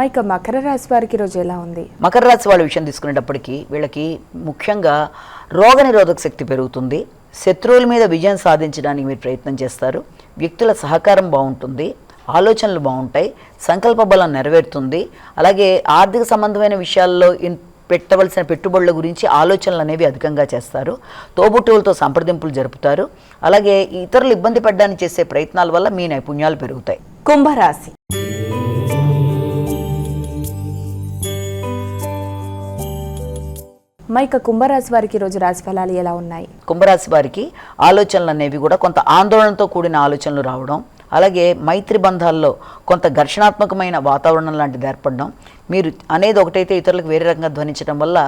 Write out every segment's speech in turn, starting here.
ఇక మకర రాశి వారికి రోజు ఎలా ఉంది? మకర రాశి వాళ్ళ విషయం తీసుకునేటప్పటికీ వీళ్ళకి ముఖ్యంగా రోగనిరోధక శక్తి పెరుగుతుంది. శత్రువుల మీద విజయం సాధించడానికి మీరు ప్రయత్నం చేస్తారు. వ్యక్తుల సహకారం బాగుంటుంది. ఆలోచనలు బాగుంటాయి. సంకల్ప బలం నెరవేరుతుంది. అలాగే ఆర్థిక సంబంధమైన విషయాల్లో పెట్టవలసిన పెట్టుబడుల గురించి ఆలోచనలు అనేవి అధికంగా చేస్తారు. తోబుట్టువులతో సంప్రదింపులు జరుపుతారు. అలాగే ఇతరులు ఇబ్బంది పడడానికి చేసే ప్రయత్నాల వల్ల మీ నైపుణ్యాలు పెరుగుతాయి. కుంభరాశి. మా ఇక కుంభరాశి వారికి రోజు రాశి ఫలాలు ఎలా ఉన్నాయి? కుంభరాశి వారికి ఆలోచనలు అనేవి కూడా కొంత ఆందోళనతో కూడిన ఆలోచనలు రావడం అలాగే మైత్రి బంధాల్లో కొంత ఘర్షణాత్మకమైన వాతావరణం లాంటిది ఏర్పడడం మీరు అనేది ఒకటైతే ఇతరులకు వేరే రకంగా ధ్వనించడం వల్ల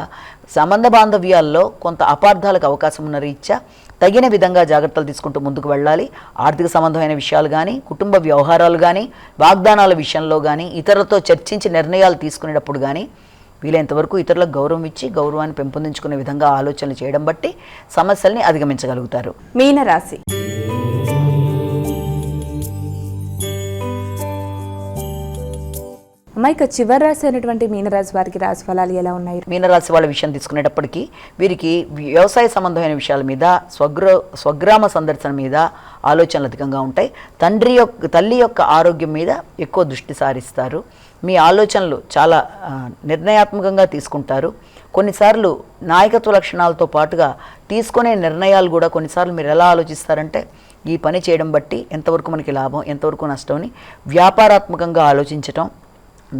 సంబంధ బాంధవ్యాల్లో కొంత అపార్థాలకు అవకాశం ఉన్న రీత్యా తగిన విధంగా జాగ్రత్తలు తీసుకుంటూ ముందుకు వెళ్ళాలి. ఆర్థిక సంబంధమైన విషయాలు కానీ కుటుంబ వ్యవహారాలు కానీ వాగ్దానాల విషయంలో కానీ ఇతరులతో చర్చించి నిర్ణయాలు తీసుకునేటప్పుడు కానీ వీలైనంతవరకు ఇతరులకు గౌరవం ఇచ్చి గౌరవాన్ని పెంపొందించుకునే విధంగా ఆలోచనలు చేయడం బట్టి సమస్యల్ని అధిగమించగలుగుతారు. మీనరాశి. అమ్మ ఇక చివరి రాశి అయినటువంటి మీనరాశి వారికి రాశి ఫలాలు ఎలా ఉన్నాయి? మీనరాశి వాళ్ళ విషయం తీసుకునేటప్పటికీ వీరికి వ్యవసాయ సంబంధమైన విషయాల మీద స్వగ్ర స్వగ్రామ సందర్శన మీద ఆలోచనలు అధికంగా ఉంటాయి. తండ్రి యొక్క తల్లి యొక్క ఆరోగ్యం మీద ఎక్కువ దృష్టి సారిస్తారు. మీ ఆలోచనలు చాలా నిర్ణయాత్మకంగా తీసుకుంటారు. కొన్నిసార్లు నాయకత్వ లక్షణాలతో పాటుగా తీసుకునే నిర్ణయాలు కూడా కొన్నిసార్లు మీరు ఎలా ఆలోచిస్తారంటే ఈ పని చేయడం బట్టి ఎంతవరకు మనకి లాభం ఎంతవరకు నష్టం అని వ్యాపారాత్మకంగా ఆలోచించటం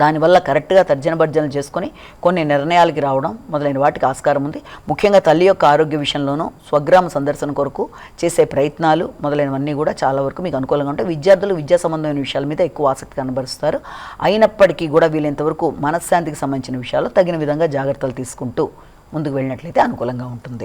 దానివల్ల కరెక్ట్గా తర్జన భర్జనలు చేసుకొని కొన్ని నిర్ణయాలకి రావడం మొదలైన వాటికి ఆస్కారం ఉంది. ముఖ్యంగా తల్లి యొక్క ఆరోగ్య విషయంలోనూ స్వగ్రామ సందర్శన కొరకు చేసే ప్రయత్నాలు మొదలైనవన్నీ కూడా చాలా వరకు మీకు అనుకూలంగా ఉంటాయి. విద్యార్థులు విద్యా సంబంధమైన విషయాల మీద ఎక్కువ ఆసక్తి కనబరుస్తారు. అయినప్పటికీ కూడా వీలైనంతవరకు మనశ్శాంతికి సంబంధించిన విషయాలు తగిన విధంగా జాగ్రత్తలు తీసుకుంటూ ముందుకు వెళ్ళినట్లయితే అనుకూలంగా ఉంటుంది.